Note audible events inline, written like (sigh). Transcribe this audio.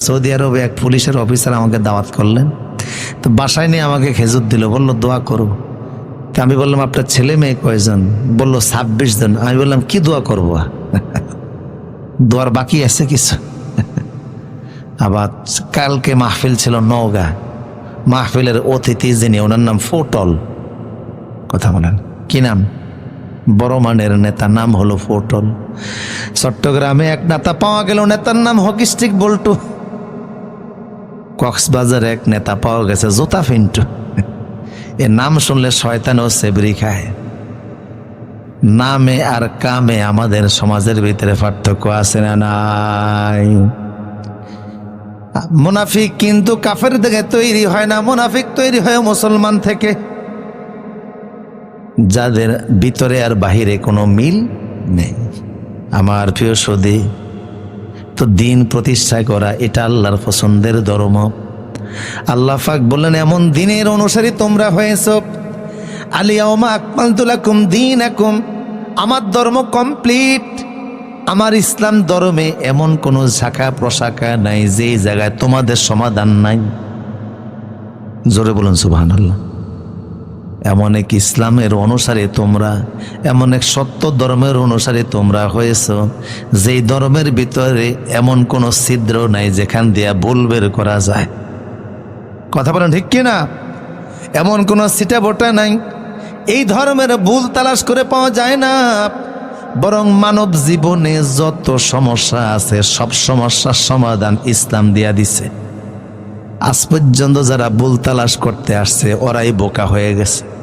Saudi আরবে এক পুলিশের অফিসার আমাকে দাওয়াত করলেন। তো বাসায় নিয়ে আমাকে খেজুর দিল, বলল, দোয়া করো। তা আমি বললাম, আপনার ছেলে মেয়ে কয়জন? বলল, ছাব্বিশ জন। আমি বললাম, কি দোয়া করব? (laughs) দোয়ার বাকি আছে কিছু। (laughs) আবার কালকে মাহফিল ছিল নওগা। মাহফিলের অতিথি যিনি, ওনার নাম ফোটল। কথা বলেন, কি নাম? বড় মানের নেতা, নাম হলো ফোটল। চট্টগ্রামে এক নেতা পাওয়া গেল, নেতার নাম হকিস্টিক বল্টু। কক্সবাজারে এক নেতা পাওয়া গেছে জোতা ফিন্টু এ নাম শুনলে শয়তান ও সেবরি খায়। নামে আর কামে আমাদের সমাজের ভিতরে পার্থক্য আছে না নাই? মুনাফিক কিন্তু কাফের থেকে তৈরি হয় না, মুনাফিক তৈরি হয় মুসলমান থেকে। যাদের ভিতরে আর বাহিরে কোনো মিল নেই। আমার প্রিয় সদী তো দিন প্রতিষ্ঠা করা, এটা আল্লাহর পছন্দের ধর্ম। আল্লাহ পাক বললেন, এমন দিনের অনুসারী তোমরা হয়েছ। আলিয়াউমা আকমালতুলাকুম দিন একুম আমার ধর্ম কমপ্লিট। আমার ইসলাম ধর্মে এমন কোনো শাখা প্রশাখা নাই যে জায়গায় তোমাদের সমাধান নাই। জোরে বলুন সুবহান আল্লাহ এমন এক ইসলামের অনুসারে তোমরা, এমন এক সত্য ধর্মের অনুসারে তোমরা হয়েছ। যেই ধর্মের ভিতরে এমন কোনো ছিদ্র নাই যেখান দিয়া ভুল বের করা যায়। কথা বলেন ঠিক কিনা? এমন কোনো সিটা বোটা নাই। এই ধর্মের ভুল তালাশ করে পাওয়া যায় না। বরং মানব জীবনে যত সমস্যা আছে, সব সমস্যার সমাধান ইসলাম দিয়া দিছে। আজ পর্যন্ত যারা বোলতালাশ তালাশ করতে আসছে ওরাই বোকা হয়ে গেছে।